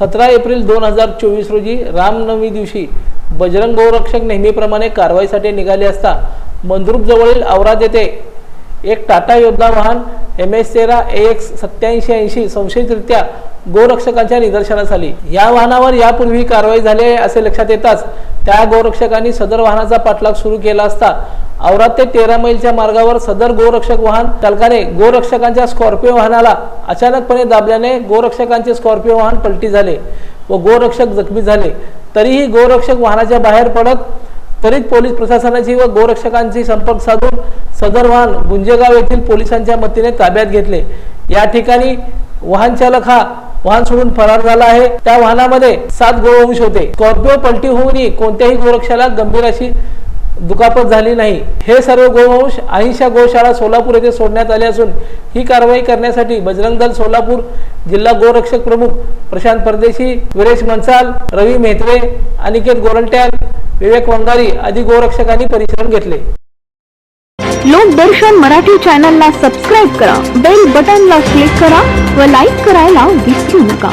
सतरा एप्रिल दोन हजार चोवीस रोजी रामनवमी दिवशी बजरंग गौरक्षक नेहमीप्रमाणे कारवाईसाठी निघाले असता मंद्रुपजवळील औराद येथे एक टाटा योद्धा वाहन एम एस तेरा ए एक्स सत्याऐंशी ऐंशी संशयितरित्या गोरक्षकांच्या निदर्शनास आली. या वाहनावर यापूर्वी कारवाई झाली आहे असे लक्षात येताच त्या गोरक्षकांनी सदर वाहनाचा पाठलाग सुरू केला असता औरात ते तेरा मैलच्या मार्गावर सदर गोरक्षक वाहन चालकाने गोरक्षकांच्या स्कॉर्पिओ वाहनाला अचानकपणे दाबल्याने गोरक्षकांचे स्कॉर्पिओ वाहन पलटी झाले व गोरक्षक जखमी झाले. तरीही गोरक्षक वाहनाच्या बाहेर पडत त्वरित पोलीस प्रशासनाची व गोरक्षकांची संपर्क साधून सदर वाहन गुंजेगाव येथील पोलिसांच्या मतीने ताब्यात घेतले. या ठिकाणी वाहन चालक हा वाहन सोडून फरार झाला आहे. त्या वाहनामध्ये सात गोवंश होते. स्कॉर्पिओ पलटी होऊनही कोणत्याही गोरक्षाला गंभीर अशी दुखापत झाली नाही. हे सर्व गोवंश अहिंसा गोशाळा सोलापूर येथे सोडण्यात आले असून ही कारवाई करण्यासाठी बजरंग दल सोलापूर जिल्हा गोरक्षक प्रमुख प्रशांत परदेशी विरेश मनसाल रवी मेहत्रे अनिकेत गोरंट्याल विवेक वंगारी आदी गोरक्षकांनी परिश्रम घेतले. लोकदर्शन मराठी चॅनलला सबस्क्राईब करा बेल बटनला क्लिक करा व लाईक करायला विसरू नका.